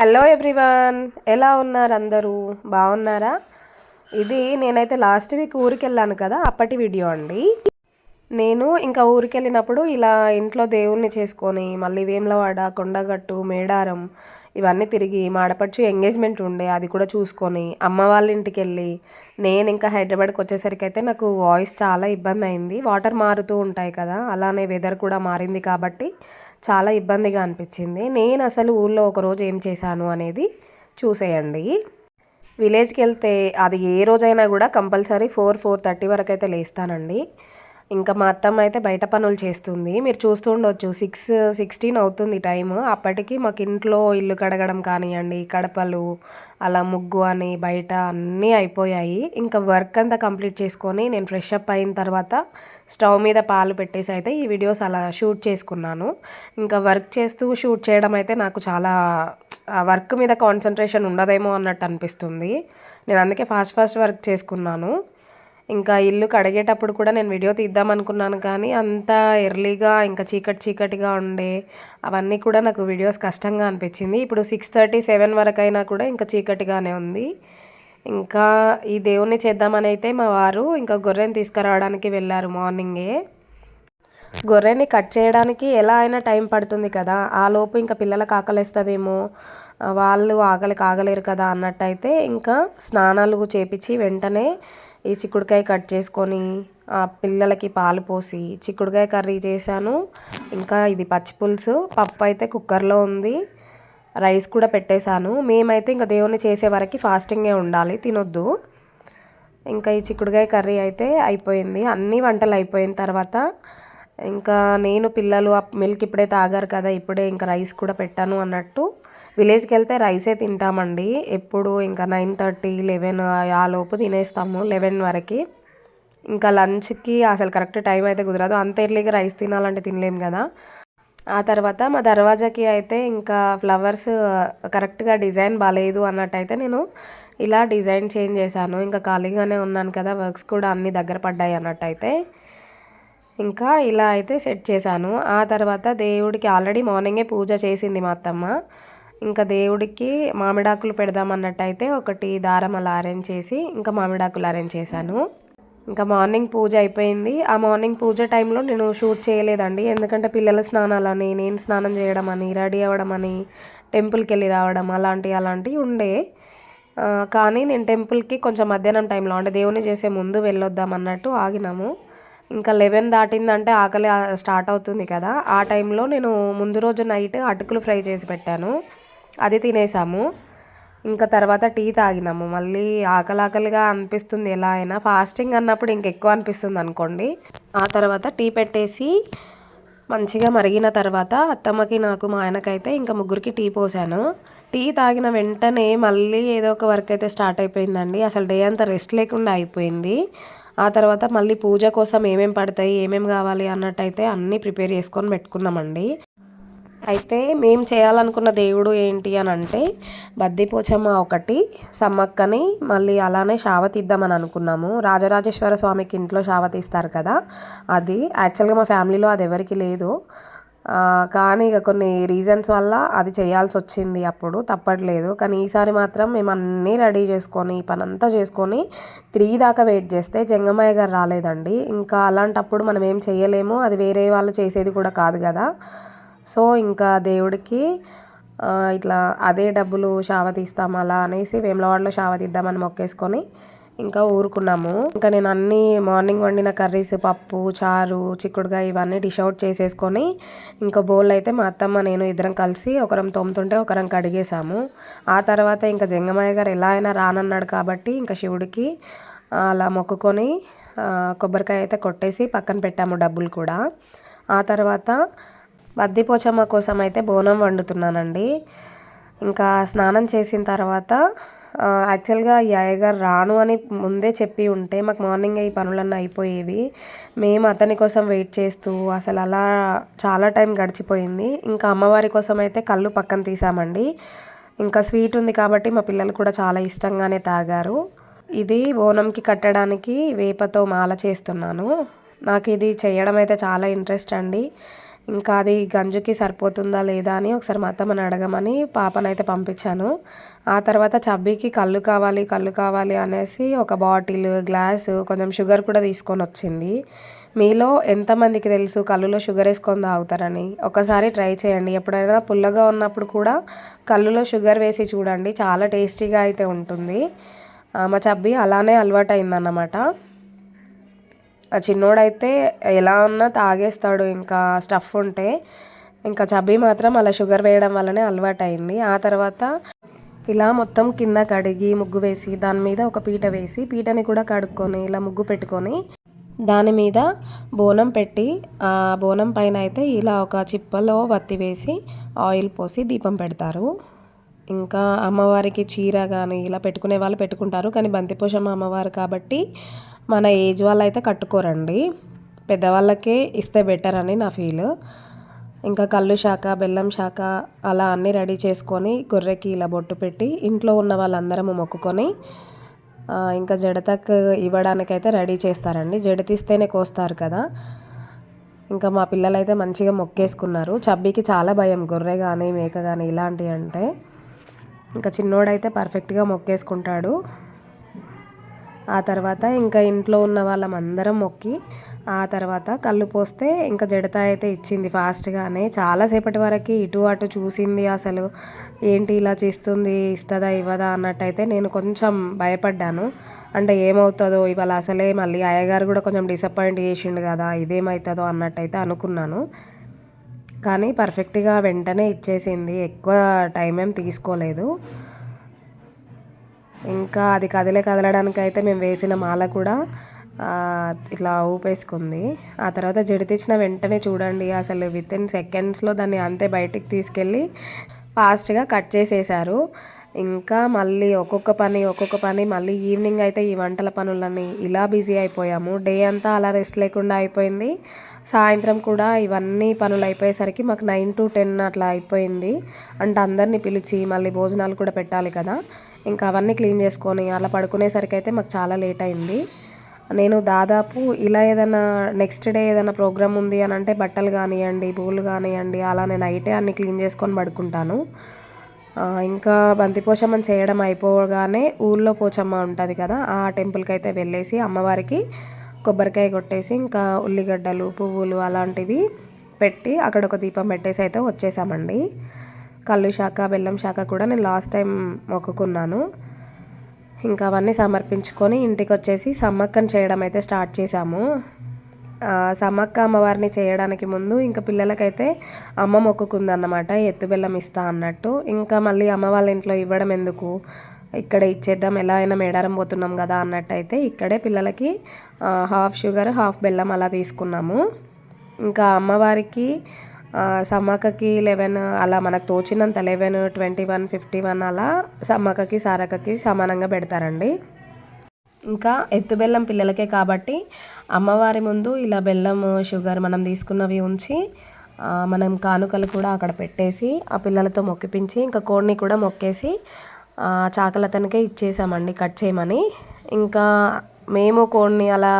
Hello everyone ఎలా ఉన్నారు అందరూ? బాగున్నారా? ఇది నేనైతే లాస్ట్ వీక్ ఊరికి వెళ్ళాను కదా అప్పటి వీడియో అండి. నేను ఇంకా ఊరికి వెళ్ళినప్పుడు ఇలా ఇంట్లో దేవుణ్ణి చేసుకొని మళ్ళీ వేములవాడ కొండగట్టు మేడారం ఇవన్నీ తిరిగి మాడపడుచు ఎంగేజ్మెంట్ ఉండే అది కూడా చూసుకొని అమ్మ వాళ్ళ ఇంటికి వెళ్ళి నేను ఇంకా హైదరాబాద్కి వచ్చేసరికి అయితే నాకు వాయిస్ చాలా ఇబ్బంది అయింది. వాటర్ మారుతూ ఉంటాయి కదా అలానే వెదర్ కూడా మారింది కాబట్టి చాలా ఇబ్బందిగా అనిపించింది. నేను అసలు ఊళ్ళో ఒకరోజు ఏం చేశాను అనేది చూసేయండి. విలేజ్కి వెళ్తే అది ఏ రోజైనా కూడా కంపల్సరీ ఫోర్ ఫోర్ థర్టీ వరకు అయితే లేస్తానండి. ఇంకా మా అత్తమ్మ అయితే బయట పనులు చేస్తుంది. మీరు చూస్తూ ఉండొచ్చు. సిక్స్ సిక్స్టీన్ అవుతుంది టైము. అప్పటికి మాకు ఇంట్లో ఇల్లు కడగడం కానివ్వండి కడపలు అలా ముగ్గు అని బయట అన్నీ అయిపోయాయి. ఇంకా వర్క్ అంతా కంప్లీట్ చేసుకొని నేను ఫ్రెష్ అప్ అయిన తర్వాత స్టవ్ మీద పాలు పెట్టేసి అయితే ఈ వీడియోస్ అలా షూట్ చేసుకున్నాను. ఇంకా వర్క్ చేస్తూ షూట్ చేయడం అయితే నాకు చాలా వర్క్ మీద కాన్సన్ట్రేషన్ ఉండదేమో అన్నట్టు అనిపిస్తుంది. నేను అందుకే ఫాస్ట్ ఫాస్ట్ వర్క్ చేసుకున్నాను. ఇంకా ఇల్లు కడిగేటప్పుడు కూడా నేను వీడియో తీద్దాం అనుకున్నాను కానీ అంత ఎర్లీగా ఇంకా చీకటి చీకటిగా ఉండే అవన్నీ కూడా నాకు వీడియోస్ కష్టంగా అనిపించింది. ఇప్పుడు సిక్స్ థర్టీ సెవెన్ వరకు అయినా కూడా ఇంకా చీకటిగానే ఉంది. ఇంకా ఈ దేవుణ్ణి చేద్దామని అయితే మా వారు ఇంకా గొర్రెని తీసుకురావడానికి వెళ్ళారు మార్నింగే. గొర్రెని కట్ చేయడానికి ఎలా అయినా టైం పడుతుంది కదా. ఆ లోపు ఇంకా పిల్లలకు ఆకలిస్తుందేమో. వాళ్ళు ఆకలి కాగలేరు కదా అన్నట్టయితే ఇంకా స్నానాలు చేపించి వెంటనే ఈ చిక్కుడుకాయ కట్ చేసుకొని ఆ పిల్లలకి పాలు పోసి చిక్కుడుకాయ కర్రీ చేశాను. ఇంకా ఇది పచ్చి పులుసు. పప్పు అయితే కుక్కర్లో ఉంది. రైస్ కూడా పెట్టేశాను. మేమైతే ఇంకా దేవుని చేసే వరకు ఫాస్టింగే ఉండాలి. తినొద్దు. ఇంకా ఈ చిక్కుడుకాయ కర్రీ అయితే అయిపోయింది. అన్ని వంటలు అయిపోయిన తర్వాత ఇంకా నేను పిల్లలు మిల్క్ ఇప్పుడే తాగారు కదా ఇప్పుడే ఇంకా రైస్ కూడా పెట్టాను అన్నట్టు. విలేజ్కి వెళ్తే రైసే తింటామండి. ఎప్పుడు ఇంకా నైన్ థర్టీ లెవెన్ ఆ లోపు తినేస్తాము లెవెన్ వరకు. ఇంకా లంచ్కి అసలు కరెక్ట్ టైం అయితే కుదరదు. అంత ఎర్లీగా రైస్ తినాలంటే తినలేం కదా. ఆ తర్వాత మా దర్వాజాకి అయితే ఇంకా ఫ్లవర్స్ కరెక్ట్గా డిజైన్ బాగాలేదు అన్నట్టయితే నేను ఇలా డిజైన్ చేంజ్ చేశాను. ఇంకా ఖాళీగానే ఉన్నాను కదా వర్క్స్ కూడా అన్నీ దగ్గర పడ్డాయి అన్నట్టయితే. ఇంకా ఇలా అయితే సెట్ చేశాను. ఆ తర్వాత దేవుడికి ఆల్రెడీ మార్నింగే పూజ చేసింది మా అత్తమ్మ. ఇంకా దేవుడికి మామిడాకులు పెడదామన్నట్టయితే ఒకటి దారం అలా అరేంజ్ చేసి ఇంకా మామిడాకులు అరేంజ్ చేశాను. ఇంకా మార్నింగ్ పూజ అయిపోయింది. ఆ మార్నింగ్ పూజ టైంలో నేను షూట్ చేయలేదండి. ఎందుకంటే పిల్లల స్నానాలని నేను స్నానం చేయడం అని రెడీ అవ్వడం అని టెంపుల్కి వెళ్ళి రావడం అలాంటి అలాంటివి ఉండే. కానీ నేను టెంపుల్కి కొంచెం మధ్యాహ్నం టైంలో అంటే దేవుని చేసే ముందు వెళ్ళొద్దాం అన్నట్టు ఆగినాము. ఇంకా లెవెన్ దాటిందంటే ఆకలి స్టార్ట్ అవుతుంది కదా. ఆ టైంలో నేను ముందు రోజు నైట్ అటుకులు ఫ్రై చేసి పెట్టాను. అది తినేసాము. ఇంకా తర్వాత టీ తాగినాము. మళ్ళీ ఆకలి ఆకలిగా అనిపిస్తుంది ఎలా అయినా. ఫాస్టింగ్ అన్నప్పుడు ఇంకెక్కువ అనిపిస్తుంది అనుకోండి. ఆ తర్వాత టీ పెట్టేసి మంచిగా మరిగిన తర్వాత అత్తమ్మకి నాకు మా ఆయనకైతే ఇంకా ముగ్గురికి టీ పోసాను. టీ తాగిన వెంటనే మళ్ళీ ఏదో ఒక వర్క్ అయితే స్టార్ట్ అయిపోయిందండి. అసలు డే అంతా రెస్ట్ లేకుండా అయిపోయింది. ఆ తర్వాత మళ్ళీ పూజ కోసం ఏమేమి పడతాయి ఏమేమి కావాలి అన్నట్టయితే అన్నీ ప్రిపేర్ చేసుకొని పెట్టుకున్నామండి. అయితే మేము చేయాలనుకున్న దేవుడు ఏంటి అని అంటే బద్దిపోచమ్మ ఒకటి సమ్మక్కని మళ్ళీ అలానే షావ తీద్దామని అనుకున్నాము. రాజరాజేశ్వర స్వామికి ఇంట్లో శావతిస్తారు కదా అది యాక్చువల్గా మా ఫ్యామిలీలో అది ఎవరికి లేదు. కానీ ఇక కొన్ని రీజన్స్ వల్ల అది చేయాల్సి వచ్చింది అప్పుడు తప్పట్లేదు. కానీ ఈసారి మాత్రం మేము అన్నీ రెడీ చేసుకొని పనంతా చేసుకొని త్రీ దాకా వెయిట్ చేస్తే జంగమయ్య గారు రాలేదండి. ఇంకా అలాంటప్పుడు మనం ఏం చేయలేము అది వేరే వాళ్ళు చేసేది కూడా కాదు కదా. సో ఇంకా దేవుడికి ఇట్లా అదే డబ్బులు షావ తీస్తాం అలా అనేసి వేములవాడలో షావ తీద్దామని మొక్కేసుకొని ఇంకా ఊరుకున్నాము. ఇంకా నేను అన్ని మార్నింగ్ వండిన కర్రీస్ పప్పు చారు చిక్కుడుగా ఇవన్నీ డిష్ అవుట్ చేసేసుకొని ఇంకా బౌల్ అయితే మా అత్తమ్మ నేను ఇద్దరం కలిసి ఒకరం తోముతుంటే ఒకరం కడిగేసాము ఆ తర్వాత ఇంకా జంగమయ్య గారు ఎలా అయినా రానన్నాడు కాబట్టి ఇంకా శివుడికి అలా మొక్కుకొని కొబ్బరికాయ అయితే కొట్టేసి పక్కన పెట్టాము డబ్బులు కూడా. ఆ తర్వాత బద్దిపోచమ్మ కోసం అయితే బోనం వండుతున్నానండి. ఇంకా స్నానం చేసిన తర్వాత యాక్చువల్గా ఈ అయ్యగారు రాను అని ముందే చెప్పి ఉంటే మాకు మార్నింగ్ ఈ పనులన్నీ అయిపోయేవి. మేము అతని కోసం వెయిట్ చేస్తూ అసలు అలా చాలా టైం గడిచిపోయింది. ఇంకా అమ్మవారి కోసం అయితే కళ్ళు పక్కన తీసామండి. ఇంకా స్వీట్ ఉంది కాబట్టి మా పిల్లలు కూడా చాలా ఇష్టంగానే తాగారు. ఇది బోనంకి కట్టడానికి వేపతో మాల చేస్తున్నాను. నాకు ఇది చేయడం అయితే చాలా ఇంట్రెస్ట్ అండి. ఇంకా అది గంజుకి సరిపోతుందా లేదా అని ఒకసారి మా అత్తమ్మని అడగమని పాపనైతే పంపించాను. ఆ తర్వాత చబ్బీకి కళ్ళు కావాలి కళ్ళు కావాలి అనేసి ఒక బాటిల్ గ్లాసు కొంచెం షుగర్ కూడా తీసుకొని వచ్చింది. మీలో ఎంతమందికి తెలుసు కళ్ళులో షుగర్ వేసుకొని తాగుతారని? ఒకసారి ట్రై చేయండి. ఎప్పుడైనా పుల్లగా ఉన్నప్పుడు కూడా కళ్ళులో షుగర్ వేసి చూడండి. చాలా టేస్టీగా అయితే ఉంటుంది. మా చబ్బి అలానే అలవాటు అయిందన్నమాట చిన్నోడైతే ఎలా ఉన్నా తాగేస్తాడు ఇంకా స్టఫ్ ఉంటే. ఇంకా చబ్బి మాత్రం అలా షుగర్ వేయడం వల్లనే అలవాటు అయింది ఆ తర్వాత ఇలా మొత్తం కింద కడిగి ముగ్గు వేసి దాని మీద ఒక పీట వేసి పీటని కూడా కడుక్కొని ఇలా ముగ్గు పెట్టుకొని దాని మీద బోనం పెట్టి ఆ బోనం పైన అయితే ఇలా ఒక చిప్పలో వత్తి వేసి ఆయిల్ పోసి దీపం పెడతారు. ఇంకా అమ్మవారికి చీర కానీ ఇలా పెట్టుకునే వాళ్ళు పెట్టుకుంటారు. కానీ బంతిపోషమ్మ అమ్మవారు కాబట్టి మన ఏజ్ వాళ్ళు అయితే కట్టుకోరండి. పెద్దవాళ్ళకే ఇస్తే బెటర్ అని నా ఫీల్. ఇంకా కళ్ళు శాఖ బెల్లం శాఖ అలా అన్నీ రెడీ చేసుకొని గొర్రెకి ఇలా బొట్టు పెట్టి ఇంట్లో ఉన్న వాళ్ళందరము మొక్కుకొని ఇంకా జడతకు ఇవ్వడానికైతే రెడీ చేస్తారండి. జడ తీస్తేనే కోస్తారు కదా. ఇంకా మా పిల్లలైతే మంచిగా మొక్కేసుకున్నారు. చబ్బీకి చాలా భయం గొర్రె కానీ మేక కానీ ఇలాంటివి అంటే. ఇంకా చిన్నోడైతే పర్ఫెక్ట్గా మొక్కేసుకుంటాడు. ఆ తర్వాత ఇంకా ఇంట్లో ఉన్న వాళ్ళం అందరం మొక్కి ఆ తర్వాత కళ్ళు పోస్తే ఇంకా జడత అయితే ఇచ్చింది ఫాస్ట్గానే చాలాసేపటి వరకు ఇటు అటు చూసింది అసలు ఏంటి ఇలా చేస్తుంది ఇస్తుందా ఇవ్వదా అన్నట్టయితే నేను కొంచెం భయపడ్డాను. అంటే ఏమవుతుందో ఇవాళ అసలే మళ్ళీ అయ్యగారు కూడా కొంచెం డిసప్పాయింట్ చేసిండు కదా ఇదేమవుతుందో అన్నట్టయితే అనుకున్నాను. కానీ పర్ఫెక్ట్గా వెంటనే ఇచ్చేసింది. ఎక్కువ టైం ఏం తీసుకోలేదు. ఇంకా అది కదిలే కదలడానికి అయితే మేము వేసిన మాల కూడా ఇట్లా ఊపేసుకుంది. ఆ తర్వాత జడి తెచ్చిన వెంటనే చూడండి అసలు విత్ ఇన్ సెకండ్స్లో దాన్ని అంతే బయటికి తీసుకెళ్ళి ఫాస్ట్గా కట్ చేసేసారు ఇంకా మళ్ళీ ఒక్కొక్క పని ఒక్కొక్క పని మళ్ళీ ఈవినింగ్ అయితే ఈ వంటల పనులని ఇలా బిజీ అయిపోయాము. డే అంతా అలా రెస్ట్ లేకుండా అయిపోయింది. సాయంత్రం కూడా ఇవన్నీ పనులు అయిపోయేసరికి మాకు నైన్ టు టెన్ అట్లా అయిపోయింది. అంటే అందరినీ పిలిచి మళ్ళీ భోజనాలు కూడా పెట్టాలి కదా. ఇంకా అవన్నీ క్లీన్ చేసుకొని అలా పడుకునేసరికి అయితే మాకు చాలా లేట్ అయింది. నేను దాదాపు ఇలా ఏదైనా నెక్స్ట్ డే ఏదైనా ప్రోగ్రామ్ ఉంది అని అంటే బట్టలు కానివ్వండి పూలు కానివ్వండి అలా నేను నైటే అన్ని క్లీన్ చేసుకొని పడుకుంటాను. ఇంకా బంతి పోచమ్మని చేయడం అయిపోగానే ఊళ్ళో పోచమ్మ ఉంటుంది కదా ఆ టెంపుల్కి అయితే వెళ్ళేసి అమ్మవారికి కొబ్బరికాయ కొట్టేసి ఇంకా ఉల్లిగడ్డలు పువ్వులు అలాంటివి పెట్టి అక్కడ ఒక దీపం పెట్టేసి అయితే వచ్చేసామండి. కళ్ళు శాఖ బెల్లం శాఖ కూడా నేను లాస్ట్ టైం మొక్కుకున్నాను. ఇంకా అవన్నీ సమర్పించుకొని ఇంటికి వచ్చేసి సమ్మక్కని చేయడం అయితే స్టార్ట్ చేశాము. సమ్మక్క అమ్మవారిని చేయడానికి ముందు ఇంకా పిల్లలకైతే అమ్మ మొక్కుకుందన్నమాట ఎత్తు బెల్లం ఇస్తా అన్నట్టు. ఇంకా మళ్ళీ అమ్మ వాళ్ళ ఇంట్లో ఇవ్వడం ఎందుకు? ఇక్కడ ఇచ్చేద్దాం ఎలా అయినా మేడారం పోతున్నాం కదా అన్నట్టయితే ఇక్కడే పిల్లలకి హాఫ్ షుగర్ హాఫ్ బెల్లం అలా తీసుకున్నాము. ఇంకా అమ్మవారికి సమ్మక్కకి లెవెన్ అలా మనకు తోచినంత eleven twenty one fifty one అలా సమ్మక్కకి సారక్కకి సమానంగా పెడతారండి. ఇంకా ఎత్తు బెల్లం పిల్లలకే కాబట్టి అమ్మవారి ముందు ఇలా బెల్లం షుగర్ మనం తీసుకున్నవి ఉంచి మనం కానుకలు కూడా అక్కడ పెట్టేసి ఆ పిల్లలతో మొక్కిపించి ఇంకా కోడిని కూడా మొక్కేసి చాకలతనికే ఇచ్చేసామండి కట్ చేయమని. ఇంకా మేము కోడిని అలా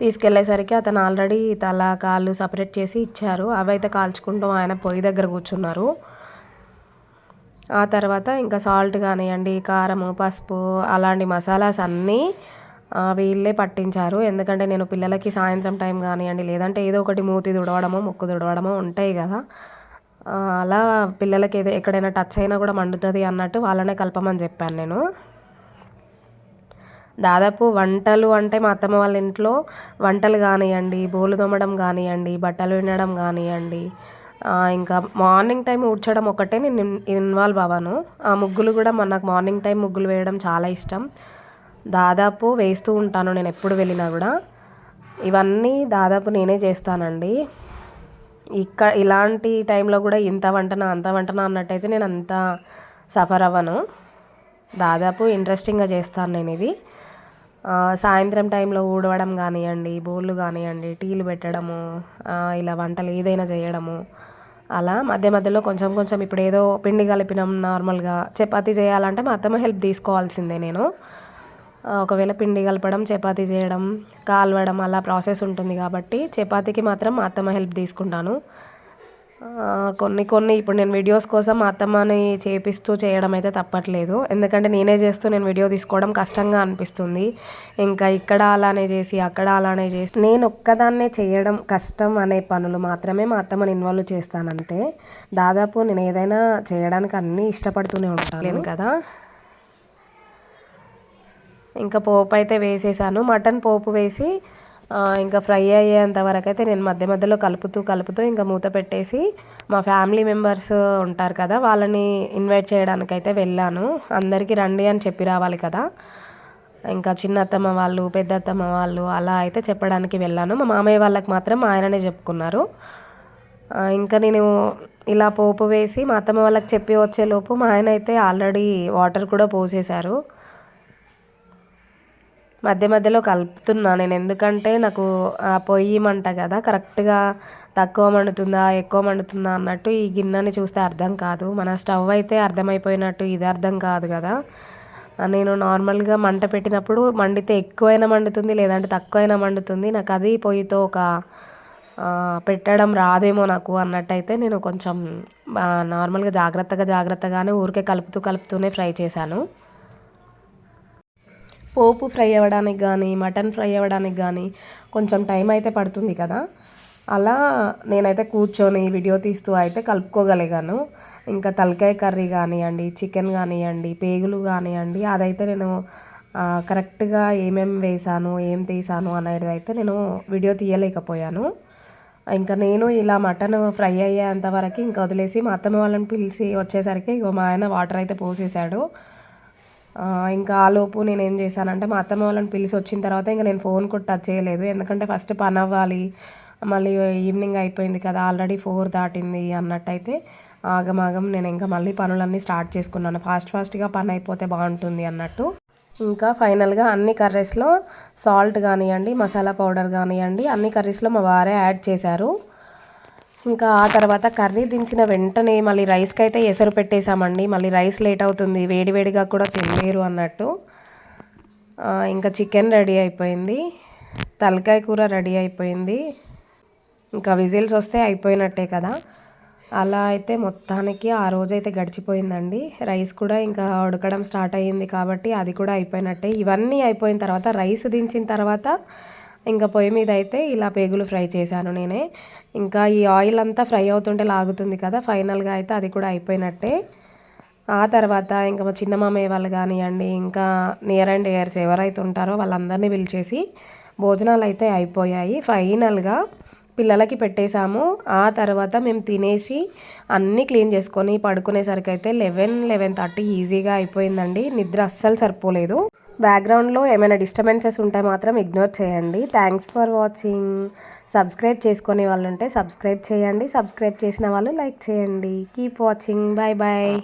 తీసుకెళ్ళేసరికి అతను ఆల్రెడీ తల కాళ్ళు సపరేట్ చేసి ఇచ్చారు. అవైతే కాల్చుకుంటూ ఆయన పొయ్యి దగ్గర కూర్చున్నారు. ఆ తర్వాత ఇంకా సాల్ట్ కానివ్వండి కారము పసుపు అలాంటి మసాలాస్ అన్నీ వీళ్ళే పట్టించారు. ఎందుకంటే నేను పిల్లలకి సాయంత్రం టైం కానివ్వండి లేదంటే ఏదో ఒకటి మూతి దుడవడమో ముక్కు దుడవడము ఉంటాయి కదా. అలా పిల్లలకి ఏదో ఎక్కడైనా టచ్ అయినా కూడా మండుతుంది అన్నట్టు వాళ్ళనే కలపమని చెప్పాను నేను. దాదాపు వంటలు అంటే మా అత్తమ్మ వాళ్ళ ఇంట్లో వంటలు కానివ్వండి బోలు తోమడం కానివ్వండి బట్టలు వినడం కానివ్వండి ఇంకా మార్నింగ్ టైం ఊడ్చడం ఒకటే నేను ఇన్వాల్వ్ అవ్వను. ఆ ముగ్గులు కూడా నాకు మార్నింగ్ టైం ముగ్గులు వేయడం చాలా ఇష్టం. దాదాపు వేస్తూ ఉంటాను నేను ఎప్పుడు వెళ్ళినా కూడా. ఇవన్నీ దాదాపు నేనే చేస్తానండి. ఇక్కడ ఇలాంటి టైంలో కూడా ఇంత వంటనా అంత వంటనా అన్నట్టయితే నేను అంత సఫర్ అవ్వను. దాదాపు ఇంట్రెస్టింగ్గా చేస్తాను నేను ఇవి. సాయంత్రం టైంలో ఊడవడం కానివ్వండి బోళ్ళు కానివ్వండి టీలు పెట్టడము ఇలా వంటలు ఏదైనా చేయడము అలా మధ్య మధ్యలో కొంచెం కొంచెం ఇప్పుడు ఏదో పిండి కలిపినాం నార్మల్గా చపాతీ చేయాలంటే మా అత్తమ్మ హెల్ప్ తీసుకోవాల్సిందే నేను. ఒకవేళ పిండి కలపడం చపాతీ చేయడం కాలవడం అలా ప్రాసెస్ ఉంటుంది కాబట్టి చపాతీకి మాత్రం మా అత్తమ్మ హెల్ప్ తీసుకుంటాను. కొన్ని కొన్ని ఇప్పుడు నేను వీడియోస్ కోసం మా అత్తమ్మని చేపిస్తూ చేయడం అయితే తప్పట్లేదు. ఎందుకంటే నేనే చేస్తూ నేను వీడియో తీసుకోవడం కష్టంగా అనిపిస్తుంది. ఇంకా ఇక్కడ అలానే చేసి అక్కడ అలానే చేసి నేను ఒక్కదాన్నే చేయడం కష్టం అనే పనులు మాత్రమే మా అత్తమ్మని ఇన్వాల్వ్ చేస్తానంతే. దాదాపు నేను ఏదైనా చేయడానికి అన్నీ ఇష్టపడుతూనే ఉంటాను. కదా. ఇంకా పోపు అయితే వేసేసాను. మటన్ పోపు వేసి ఇంకా ఫ్రై అయ్యేంత వరకు అయితే నేను మధ్య మధ్యలో కలుపుతూ కలుపుతూ ఇంకా మూత పెట్టేసి మా ఫ్యామిలీ మెంబర్స్ ఉంటారు కదా వాళ్ళని ఇన్వైట్ చేయడానికైతే వెళ్ళాను. అందరికీ రండి అని చెప్పి రావాలి కదా. ఇంకా చిన్న అత్తమ్మ వాళ్ళు పెద్ద అత్తమ్మ వాళ్ళు అలా అయితే చెప్పడానికి వెళ్ళాను. మా మామయ్య వాళ్ళకి మాత్రం ఆయననే చెప్పుకున్నారు. ఇంకా నేను ఇలా పోపు వేసి మా అత్తమ్మ వాళ్ళకి చెప్పి వచ్చేలోపు మా ఆయన అయితే ఆల్రెడీ వాటర్ కూడా పోసేశారు. మధ్య మధ్యలో కలుపుతున్నా నేను. ఎందుకంటే నాకు ఆ పొయ్యి మంట కదా కరెక్ట్గా తక్కువ మండుతుందా ఎక్కువ మండుతుందా అన్నట్టు ఈ గిన్నెని చూస్తే అర్థం కాదు. మన స్టవ్ అయితే అర్థమైపోయినట్టు ఇది అర్థం కాదు కదా. నేను నార్మల్గా మంట పెట్టినప్పుడు మండితే ఎక్కువైనా మండుతుంది లేదంటే తక్కువైనా మండుతుంది. నాకు అది పొయ్యితో ఒక పెట్టడం రాదేమో నాకు అన్నట్టయితే నేను కొంచెం నార్మల్గా జాగ్రత్తగా జాగ్రత్తగానే ఊరికే కలుపుతూ కలుపుతూనే ఫ్రై చేశాను. పోపు ఫ్రై అవ్వడానికి కానీ మటన్ ఫ్రై అవ్వడానికి కానీ కొంచెం టైం అయితే పడుతుంది కదా. అలా నేనైతే కూర్చొని వీడియో తీస్తూ అయితే కలుపుకోగలిగాను. ఇంకా తలకాయ కర్రీ కానివ్వండి చికెన్ కానివ్వండి పేగులు కానివ్వండి అదైతే నేను కరెక్ట్గా ఏమేం వేసాను ఏం తీసాను అనేది అయితే నేను వీడియో తీయలేకపోయాను. ఇంకా నేను ఇలా మటన్ ఫ్రై అయ్యేంత వరకు ఇంకా వదిలేసి మా అత్తమ్మ వాళ్ళని పిలిచి వచ్చేసరికి ఇగో మా ఆయన వాటర్ అయితే పోసేసాడు. ఆ, ఇంకా ఆలోపు నేను ఏం చేశానంటే మా అత్తమ్మ వాళ్ళని పిలిచి వచ్చిన తర్వాత ఇంకా నేను ఫోన్ కూడా టచ్ చేయలేదు. ఎందుకంటే ఫస్ట్ పని అవ్వాలి. మళ్ళీ ఈవినింగ్ అయిపోయింది కదా ఆల్రెడీ ఫోర్ దాటింది అన్నట్టయితే ఆగమాగం నేను ఇంకా మళ్ళీ పనులన్నీ స్టార్ట్ చేసుకున్నాను. ఫాస్ట్ ఫాస్ట్గా పని అయిపోతే బాగుంటుంది అన్నట్టు. ఇంకా ఫైనల్గా అన్ని కర్రీస్లో సాల్ట్ కానివ్వండి మసాలా పౌడర్ కానివ్వండి అన్ని కర్రీస్లో మా వారే యాడ్ చేశారు. ఇంకా ఆ తర్వాత కర్రీ దించిన వెంటనే మళ్ళీ రైస్కి అయితే ఎసరు పెట్టేశామండి. మళ్ళీ రైస్ లేట్ అవుతుంది. వేడివేడిగా కూడా తినలేరు అన్నట్టు. ఇంకా చికెన్ రెడీ అయిపోయింది. తలకాయ కూర రెడీ అయిపోయింది. ఇంకా విజిల్స్ వస్తే అయిపోయినట్టే కదా. అలా అయితే మొత్తానికి ఆ రోజు అయితే గడిచిపోయిందండి. రైస్ కూడా ఇంకా ఉడకడం స్టార్ట్ అయ్యింది కాబట్టి అది కూడా అయిపోయినట్టే. ఇవన్నీ అయిపోయిన తర్వాత రైస్ దించిన తర్వాత ఇంకా పొయ్యి మీద అయితే ఇలా పేగులు ఫ్రై చేశాను నేనే. ఇంకా ఈ ఆయిల్ అంతా ఫ్రై అవుతుంటే లాగుతుంది కదా ఫైనల్గా అయితే అది కూడా అయిపోయినట్టే. ఆ తర్వాత ఇంకా మా చిన్న మామయ్య వాళ్ళు కానివ్వండి ఇంకా నియర్ అండ్ ఇయర్స్ ఎవరైతే ఉంటారో వాళ్ళందరినీ పిలిచేసి భోజనాలు అయితే అయిపోయాయి. ఫైనల్గా పిల్లలకి పెట్టేశాము. ఆ తర్వాత మేము తినేసి అన్నీ క్లీన్ చేసుకొని పడుకునేసరికి అయితే లెవెన్ లెవెన్ థర్టీ ఈజీగా అయిపోయిందండి. నిద్ర అస్సలు సరిపోలేదు. బ్యాక్గ్రౌండ్లో ఏమైనా డిస్టర్బెన్సెస్ ఉంటే మాత్రం ఇగ్నోర్ చేయండి. థ్యాంక్స్ ఫర్ వాచింగ్ సబ్స్క్రైబ్ చేసుకునే వాళ్ళు ఉంటే సబ్స్క్రైబ్ చేయండి. సబ్స్క్రైబ్ చేసిన వాళ్ళు లైక్ చేయండి. Keep watching bye bye